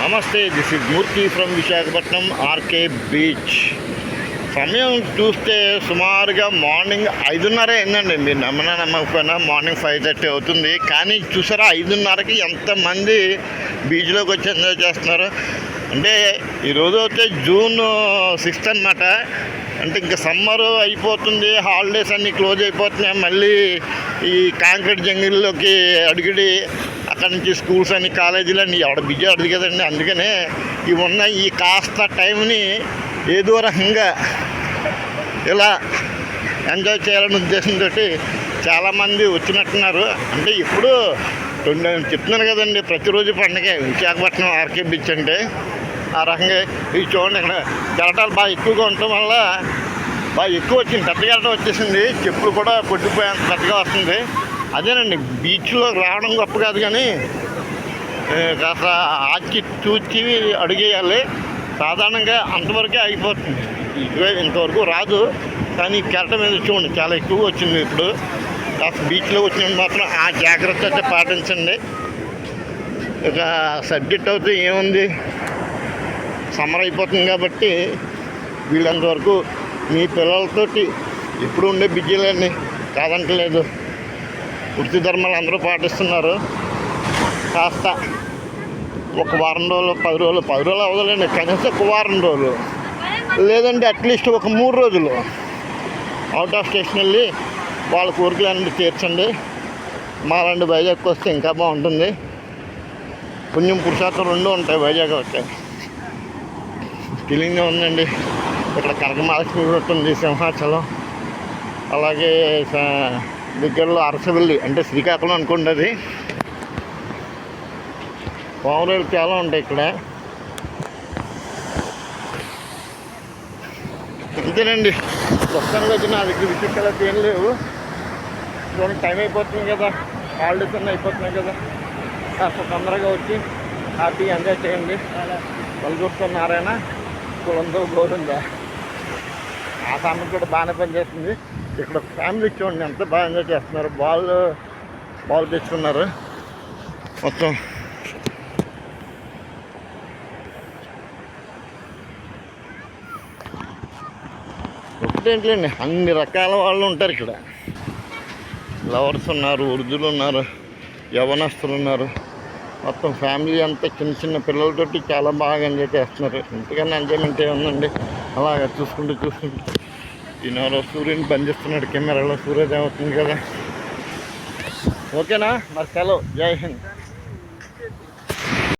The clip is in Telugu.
నమస్తే this is Murthy from Visakhapatnam RK beach సమయం చూస్తే సుమారుగా మార్నింగ్ ఐదున్నర అయిందండి. మీరు నమ్మన నమ్మకపోయినా మార్నింగ్ ఫైవ్ థర్టీ అవుతుంది. కానీ చూసారా ఐదున్నరకి ఎంతమంది బీచ్లోకి వచ్చి ఎంజాయ్ చేస్తున్నారు? అంటే ఈరోజు అయితే జూన్ సిక్స్త్ అనమాట అంటే ఇంకా సమ్మర్ అయిపోతుంది హాలిడేస్ అన్నీ క్లోజ్ అయిపోతున్నాయి. మళ్ళీ ఈ కాంక్రీట్ జంగిల్లోకి అడిగిడి అక్కడ నుంచి స్కూల్స్ అని కాలేజీలు అన్నీ ఎవడ బిజీ అడదు కదండి అందుకనే ఈ ఉన్న ఈ కాస్త టైంని ఏదో రకంగా ఇలా ఎంజాయ్ చేయాలనే ఉద్దేశంతో చాలామంది వచ్చినట్టున్నారు. అంటే ఇప్పుడు రెండు చెప్తున్నాను కదండి ప్రతిరోజు పండుగ విశాఖపట్నం ఆర్కే బీచ్ అంటే. ఆ రకంగా ఇది చూడండి ఇక్కడ కెరటాలు బాగా ఎక్కువగా ఉండటం వల్ల బాగా ఎక్కువ వచ్చింది పెద్ద కెరటం వచ్చేసింది. చెప్పులు కూడా కొట్టిపోయేంత పెద్దగా వస్తుంది. అదేనండి బీచ్లో రావడం గొప్ప కాదు కానీ కాస్త ఆచి చూచి అడిగేయాలి. సాధారణంగా అంతవరకే అయిపోతుంది ఇంతవరకు రాదు కానీ కెరటం మీద చూడండి చాలా ఎక్కువగా వచ్చింది ఇప్పుడు. కాస్త బీచ్లో వచ్చినప్పుడు మాత్రం ఆ జాగ్రత్త అయితే పాటించండి. ఇక సబ్జెక్ట్ అయితే ఏముంది? సమ్మర్ అయిపోతుంది కాబట్టి వీళ్ళంతవరకు మీ పిల్లలతోటి ఇప్పుడు ఉండే బిజీలన్నీ కాదంటలేదు. వృత్తి ధర్మాలు అందరూ పాటిస్తున్నారు. కాస్త ఒక వారం రోజులు పది రోజులు పది రోజులు అవ్వదులేండి కనీసం ఒక వారం రోజులు. లేదంటే అట్లీస్ట్ ఒక మూడు రోజులు. అవుట్ ఆఫ్ స్టేషన్ వెళ్ళి వాళ్ళ కోరికలన్నీ తీర్చండి. మా రెండు వైజాగ్కి వస్తే ఇంకా బాగుంటుంది. పుణ్యం పురుషార్థం రెండు ఉంటాయి వైజాగ్ వస్తే ఫీలింగ్గా ఉందండి. ఇక్కడ కనకమహాలక్ష్మి కూడా ఉంది సింహాచలం. అలాగే దగ్గరలో అరసవల్లి అంటే శ్రీకాకుళం అనుకోండి అది. పావురాలు చాలా ఉంటాయి ఇక్కడ. అంతేనండి. ప్రస్తుతానికి వచ్చి నా దగ్గర విచిత్రాలు ఏం లేవు. చూడండి టైం అయిపోతుంది కదా. హాలిడేస్ అన్నీ అయిపోతున్నాయి కదా. కాస్త తొందరగా వచ్చి హ్యాపీ ఎంజాయ్ చేయండి. వలగొట్టుతో నారాయణ. కులంతో గోరుందా ఆ సమయం కూడా బాగానే పనిచేస్తుంది. ఇక్కడ ఫ్యామిలీ చూడండి ఎంత బాగా ఎంజాయ్ చేస్తున్నారు. బాల్ బాల్ తెచ్చుకున్నారు. మొత్తం. ఒకటేంటిలేండి అన్ని రకాల వాళ్ళు ఉంటారు ఇక్కడ. లవర్స్ ఉన్నారు వృద్ధులు ఉన్నారు యవనస్తులు ఉన్నారు. మొత్తం ఫ్యామిలీ అంతా చిన్న చిన్న పిల్లలతోటి చాలా బాగా ఎంజాయ్ చేస్తున్నారు. ఇంతకన్నా ఎంజాయ్మెంట్ ఏముందండి? అలాగా చూసుకుంటూ చూసుకుంటూ. ఈయన సూర్యుని బంధిస్తున్నాడు కెమెరాలో సూర్యోదయం అవుతుంది కదా. ఓకేనా? మరి సెలవు. జై హింద్.